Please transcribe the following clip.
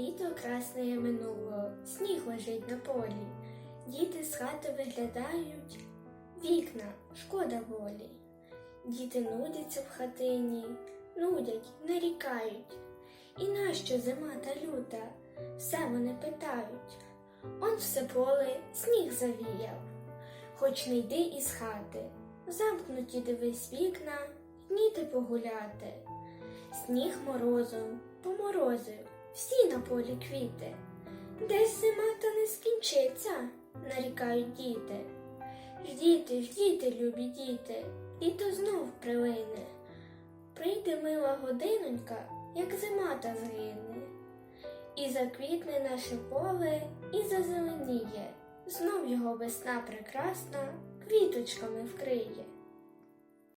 Літо красне минуло, сніг лежить на полі. Діти з хати виглядають, вікна, шкода волі. Діти нудяться в хатині, нудять, нарікають. І нащо зима та люта? Все вони питають. Он все поле сніг завіяв, хоч не йди із хати. Замкнуті дивись вікна, дніти погуляти. Сніг морозом поморозив, всі на полі квіти. Десь зима та не скінчиться, нарікають діти. Ждіти, ждіти, любі діти, і то знов прилине. Прийде мила годинонька, як зима та згине. І заквітне наше поле, і зазеленіє, знов його весна прекрасна квіточками вкриє.